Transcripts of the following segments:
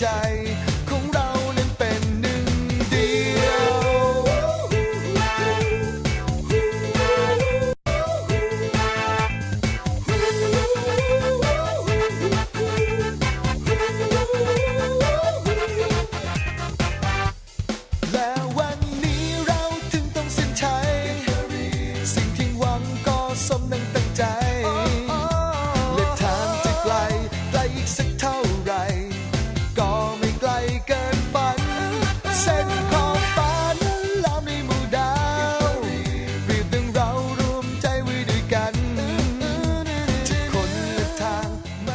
time.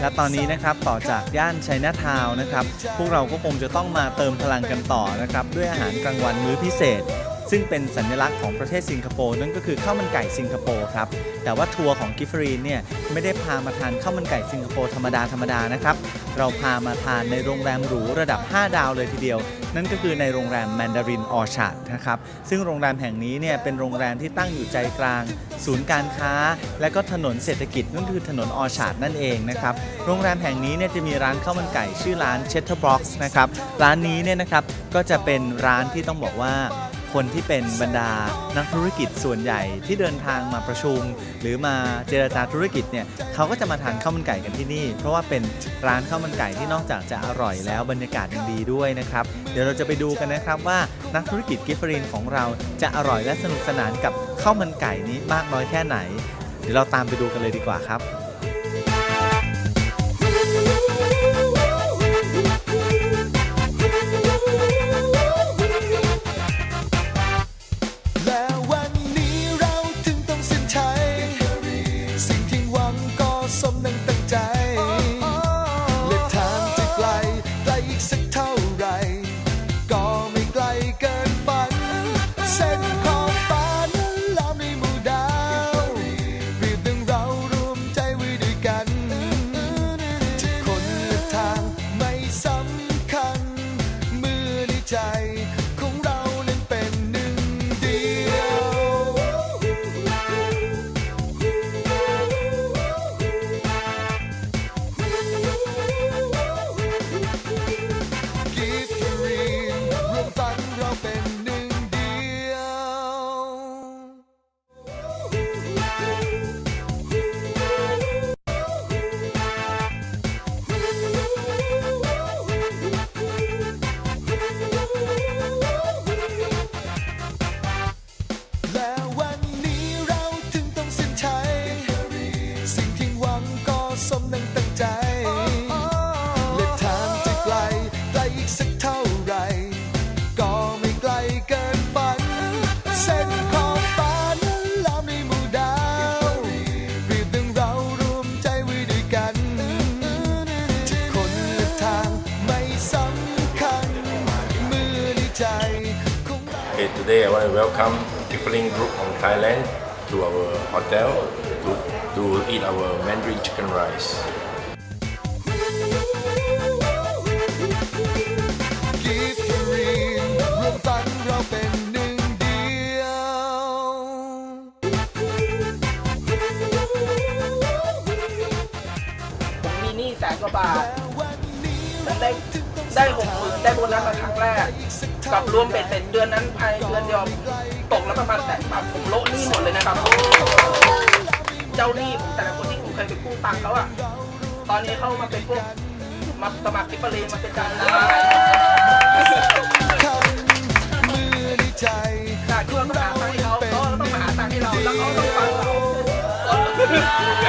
และตอนนี้นะครับต่อจากย่านชัยนาทาวนะครับ พวกเราก็คงจะต้องมาเติมพลังกันต่อนะครับ ด้วยอาหารกลางวันมื้อพิเศษ ซึ่งเป็นสัญลักษณ์ของประเทศสิงคโปร์นั่นก็คือข้าวมันไก่สิงคโปร์ครับแต่ว่าทัวร์ของกิฟฟรีนเนี่ยไม่ได้พามาทานข้าวมันไก่สิงคโปร์ธรรมดาธรรมดานะครับเราพามาทานในโรงแรมหรูระดับ 5 ดาวเลยทีเดียว นั่นก็คือในโรงแรมแมนดารินออชาร์ดนะครับซึ่งโรงแรมแห่งนี้เนี่ยเป็นโรงแรมที่ตั้งอยู่ใจกลาง ศูนย์การค้า และก็ถนนเศรษฐกิจนั่นคือถนนออชาร์ดนั่นเองนะครับโรงแรมแห่งนี้เนี่ยจะมีร้านข้าวมันไก่ชื่อร้านเชสเตอร์บ็อกซ์นะครับร้านนี้เนี่ยนะครับก็จะเป็นร้านที่ต้องบอกว่า คนที่เป็นบรรดานักธุรกิจส่วนใหญ่ที่เดินทางมาประชุม หรือมาเจรจาธุรกิจเนี่ยเขาก็จะมาทานข้าวมันไก่กันที่นี่ เพราะว่าเป็นร้านข้าวมันไก่ที่นอกจากจะอร่อยแล้วบรรยากาศยังดีด้วยนะครับ เดี๋ยวเราจะไปดูกันนะครับว่านักธุรกิจกิฟฟรินของเราจะอร่อยและสนุกสนานกับข้าวมันไก่นี้มากน้อยแค่ไหน เดี๋ยวเราตามไปดูกันเลยดีกว่าครับ Okay, today I want to welcome Kipling Group from Thailand to our hotel to, to eat our Mandarin chicken rice. กิฟต์รีนรวมฝันเราเป็นหนึ่งเดียว ผมมีหนี้แสนกว่าบาทวันนี้ได้ได้หกหมื่นได้โบนัสมาครั้งแรก กับรวมเป็นเสร็จเดือนนั้นภายเดือนเดียวตกแล้วประมาณแสนบาทผมโละหนี้หมดเลยนะครับ เจ้าหนี้ผมแต่ละคนที่ผมเคยไปกู้ตังค์เขาอะตอนนี้เข้ามาเป็นพวกมาสมัครทิปเปอร์มาเป็นจานนะจากที่เราต้องหาตังค์ให้เขาต้องหาตังค์ให้เราแล้วเขาต้องฟังเรา